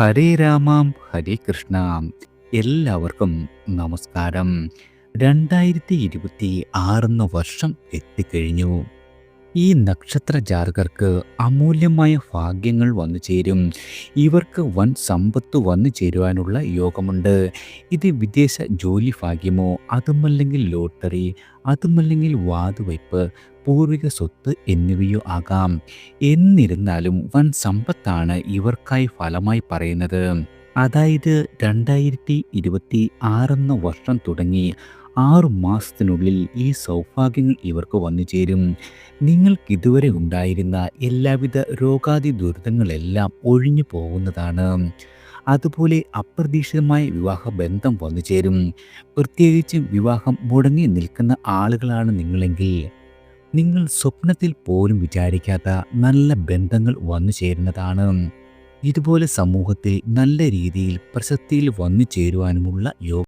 ഹരേ രാമാം ഹരേ കൃഷ്ണ. എല്ലാവർക്കും നമസ്കാരം. രണ്ടായിരത്തി ഇരുപത്തി ആറെന്ന വർഷം എത്തിക്കഴിഞ്ഞു. ഈ നക്ഷത്ര ജാതകർക്ക് അമൂല്യമായ ഭാഗ്യങ്ങൾ വന്നു ചേരും. ഇവർക്ക് വൻ സമ്പത്ത് വന്നു ചേരുവാനുള്ള യോഗമുണ്ട്. ഇത് വിദേശ ജോലി ഭാഗ്യമോ അതുമല്ലെങ്കിൽ ലോട്ടറി അതുമല്ലെങ്കിൽ വാതുവയ്പ് പൂർവിക സ്വത്ത് എന്നിവയോ ആകാം. എന്നിരുന്നാലും വൻ സമ്പത്താണ് ഇവർക്കായി ഫലമായി പറയുന്നത്. അതായത് രണ്ടായിരത്തി ഇരുപത്തി ആറെന്ന വർഷം തുടങ്ങി ആറു മാസത്തിനുള്ളിൽ ഈ സൗഭാഗ്യങ്ങൾ ഇവർക്ക് വന്നു ചേരും. നിങ്ങൾക്കിതുവരെ ഉണ്ടായിരുന്ന എല്ലാവിധ രോഗാതി ദുരിതങ്ങളെല്ലാം ഒഴിഞ്ഞു പോകുന്നതാണ്. അതുപോലെ അപ്രതീക്ഷിതമായ വിവാഹ ബന്ധം വന്നു ചേരും. പ്രത്യേകിച്ചും വിവാഹം മുടങ്ങി നിൽക്കുന്ന ആളുകളാണ് നിങ്ങളെങ്കിൽ. നിങ്ങൾ സ്വപ്നത്തിൽ പോലും വിചാരിക്കാത്ത നല്ല ബന്ധങ്ങൾ വന്നു ചേരുന്നതാണ്. ഇതുപോലെ സമൂഹത്തിൽ നല്ല രീതിയിൽ പ്രശസ്തിയിൽ വന്നു ചേരുവാനുമുള്ള യോഗ